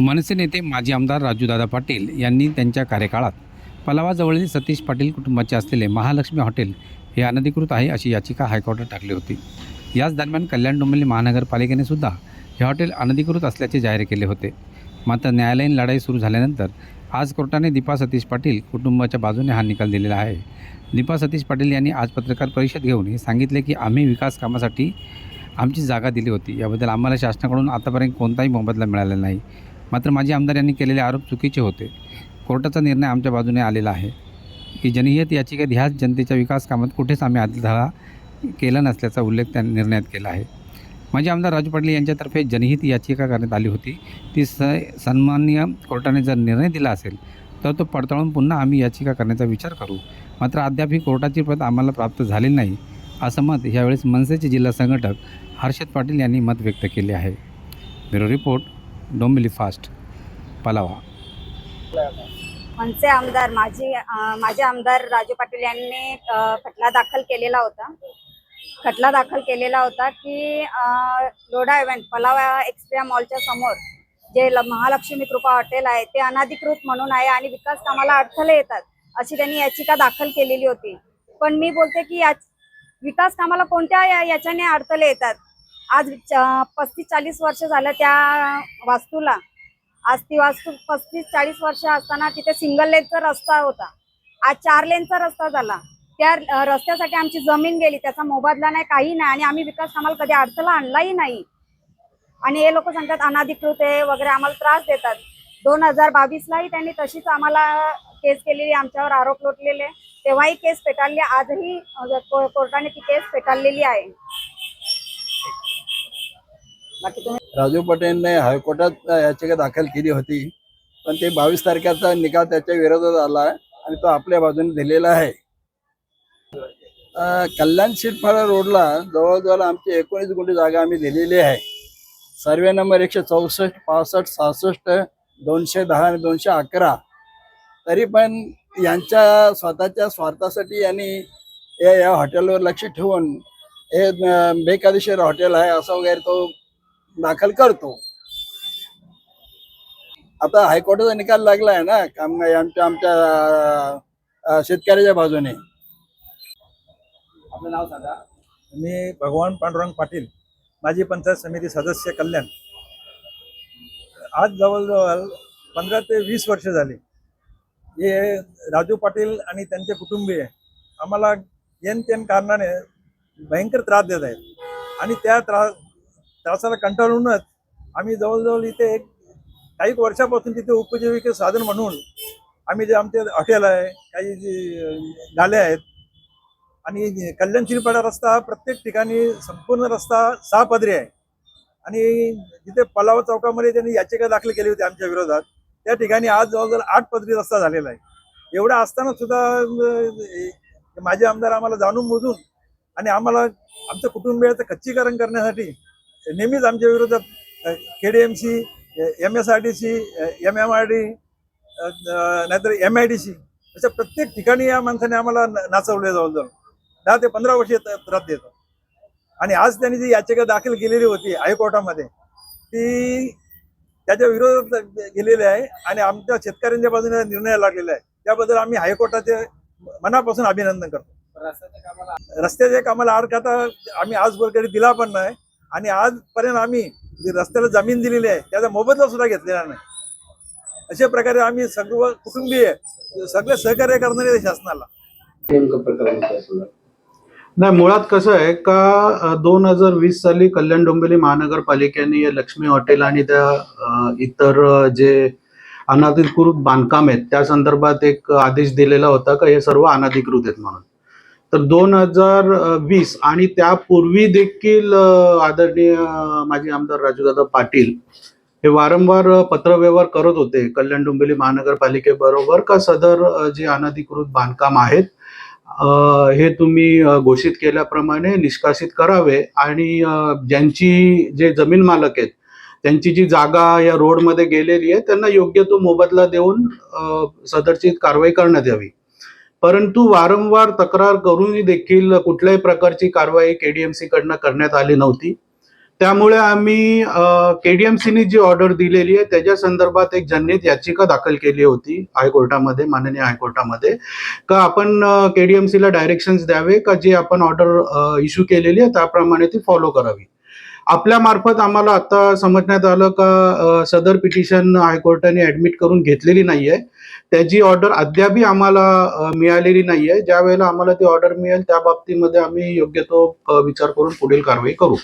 मनसे नेते माजी आमदार राजूदादा पाटील यांनी त्यांच्या कार्यकाळात पलावाजवळील सतीश पाटील कुटुंबाचे असलेले महालक्ष्मी हॉटेल हे अनधिकृत आहे अशी याचिका हायकोर्टात टाकली होती. याच दरम्यान कल्याण डोंबिवली महानगरपालिकेने सुद्धा हे हॉटेल अनधिकृत असल्याचे जाहीर केले होते. मात्र न्यायालयीन लढाई सुरू झाल्यानंतर आज कोर्टाने दीपा सतीश पाटील कुटुंबाच्या बाजूने हा निकाल दिलेला आहे. दीपा सतीश पाटील यांनी आज पत्रकार परिषद घेऊन हे सांगितले की आम्ही विकास कामासाठी आमची जागा दिली होती. याबद्दल आम्हाला शासनाकडून आतापर्यंत कोणताही मोबदला मिळालेला नाही. मात्र माजी आमदार यांनी केलेले आरोप चुकीचे होते. कोर्टाचा निर्णय आमच्या बाजूने आलेला आहे. की जनहित याचिकेत ह्याच जनतेच्या विकास कामात कुठेच आम्ही आधार केला नसल्याचा उल्लेख त्या निर्णयात केला आहे. माजी आमदार राजू पाटील यांच्यातर्फे जनहित याचिका करण्यात आली होती. ती स सन्माननीय कोर्टाने जर निर्णय दिला असेल तर तो पडताळून पुन्हा आम्ही याचिका करण्याचा विचार करू. मात्र अद्याप ही कोर्टाची प्रत आम्हाला प्राप्त झाली नाही असं मत यावेळेस मनसेचे जिल्हा संघटक हर्षद पाटील यांनी मत व्यक्त केले आहे. Bureau report Dombivli fast Palava. मनसे आमदार माझे माझे आमदार राजू पाटील यांनी खटला दाखल केलेला होता. खटला दाखल केलेला होता की अं, लोढा इव्हेंट पलावा एक्सप्रिया मॉलच्या समोर जे महालक्ष्मी कृपा हॉटेल आहे ते अनाधिकृत म्हणून आहे आणि विकास कामाला अडथळे येतात अशी त्यांनी याचिका दाखल केलेली होती. पण मी बोलते की या विकास कामाला कोणत्या याच्याने अडथळे येतात? आज पस्तीस चाळीस वर्ष झालं त्या वास्तूला. आज ती वास्तू पस्तीस चाळीस वर्ष असताना तिथे सिंगल लेनचा रस्ता होता. आज चार लेनचा रस्ता झाला. त्या रस्त्यासाठी आमची जमीन गेली. त्याचा मोबदला नाही काही नाही आणि आम्ही विकास कामाला कधी अडथळा आणलाही नाही. आणि हे लोक सांगतात अनाधिकृत आहे वगैरे आम्हाला त्रास देतात. दोन हजार बावीसलाही त्यांनी तशीच आम्हाला केस केलेली आमच्यावर आरोप लोटलेले. तेव्हाही केस पेटाळली आजही कोर्टाने ती केस पेटाळलेली आहे. राजू पटेलने हायकोर्टात याचिका दाखल केली होती. पण ते बावीस तारखेचा निकाल त्याच्या विरोधात आला आणि तो आपल्या बाजूने दिलेला आहे. कल्याण शिरफाळा रोडला जवळजवळ आमची एकोणीस गुंडी जागा आम्ही दिलेली आहे. सर्वे नंबर एकशे चौसष्ट पासष्ट सहासष्ट दोनशे दहा आणि दोनशे अकरा. तरी पण यांच्या स्वतःच्या स्वार्थासाठी यांनी या या हॉटेलवर लक्ष ठेवून हे बेकायदेशीर हॉटेल आहे असं वगैरे तो दाखल करतो. आता हायकोर्टाचा निकाल लागला आहे ना काम आमच्या आमच्या शेतकऱ्याच्या बाजूने. आपलं नाव सांगा. मी भगवान पांडुरंग पाटील माजी पंचायत समिती सदस्य कल्याण. आज जवळजवळ पंधरा ते वीस वर्ष झाली. हे राजू पाटील आणि त्यांचे कुटुंबीय आम्हाला येन तेन कारणाने भयंकर त्रास देत आहेत. आणि त्या त्रास त्रासाला कंटाळूनच आम्ही जवळजवळ इथे एक काही वर्षापासून तिथे उपजीविके साधन म्हणून आम्ही जे आमचे हॉटेल आहे काही जे गाले आहेत आणि कल्याण शिरपाडा रस्ता हा प्रत्येक ठिकाणी संपूर्ण रस्ता सहा पदरी आहे. आणि जिथे पलाव चौकामध्ये त्यांनी याचिका दाखल केली होती आमच्या विरोधात त्या ठिकाणी आज जवळजवळ आठ पदरी रस्ता झालेला आहे. एवढा असताना सुद्धा माझे आमदार आम्हाला जाणून मोजून आणि आम्हाला आमच्या कुटुंबियाचं खच्चीकरण करण्यासाठी नेहमीच आमच्या विरोधात KDMC M S R D C M M R D नाहीतर एम आय डी सी अशा प्रत्येक ठिकाणी या माणसाने आम्हाला न- नाचवले जवळजवळ. दहा ते पंधरा वर्ष त्रास देतो. आणि आज त्यांनी जी याचिका दाखल केलेली होती हायकोर्टामध्ये ती त्याच्या विरोधात गेलेली आहे आणि आमच्या शेतकऱ्यांच्या बाजूने निर्णय लागलेला आहे. त्याबद्दल आम्ही हायकोर्टाचे मनापासून अभिनंदन करतो. रस्त्याच्या कामाला आड खाता आम्ही आजवर कधी दिला पण नाही. आणि आजपर्यंत आम्ही जी रस्त्याला जमीन दिलेली आहे त्याचा मोबदला सुद्धा घेतलेला नाही. अशा प्रकारे आम्ही सर्व कुटुंबीय सगळे सहकार्य करणारे आहे शासनाला. नाही मुळात कसं आहे का दोन हजार वीस साली कल्याण डोंबिवली महानगरपालिकेने या लक्ष्मी हॉटेल आणि त्या इतर जे अनधिकृत बांधकाम आहेत त्या संदर्भात एक आदेश दिलेला होता का? हे सर्व अनधिकृत आहेत म्हणून. तर दोन हजार वीस आणि त्यापूर्वी देखील आदरणीय माजी आमदार राजूदादा पाटील हे वारंवार पत्रव्यवहार करत होते. कल्याण डोंबिवली महानगरपालिकेबरोबर का सदर जे अनधिकृत बांधकाम आहेत हे तुम्ही घोषित केल्याप्रमाणे निष्कासित करावे आणि ज्यांची जे जमीन मालक आहेत त्यांची जी जागा या रोडमध्ये गेलेली आहे त्यांना योग्य तो मोबदला देऊन सदरची कारवाई करण्यात यावी. परंतु वारंवार तक्रार करूनही देखील कुठल्याही प्रकारची कारवाई केडीएमसी कडनं करण्यात आली नव्हती. त्यामुळे आम्ही K D M G order दिलेली आहे त्याच्या संदर्भात एक जनहित याचिका दाखल केली होती हायकोर्टामध्ये माननीय हायकोर्टामध्ये. का आपण के डी एम सीला डायरेक्शन्स द्यावे? का जी आपण ऑर्डर इश्यू केलेली आहे त्याप्रमाणे ती फॉलो करावी? आपल्या मार्फत आम्हाला आता समजण्यात आलं का सदर पिटिशन हायकोर्टाने ऍडमिट करून घेतलेली नाही आहे त्याची ऑर्डर अद्यापही आम्हाला मिळालेली नाही आहे ज्या वेळेला आम्हाला ती ऑर्डर मिळेल त्या बाबतीमध्ये आम्ही योग्य तो विचार करून पुढील कारवाई करू.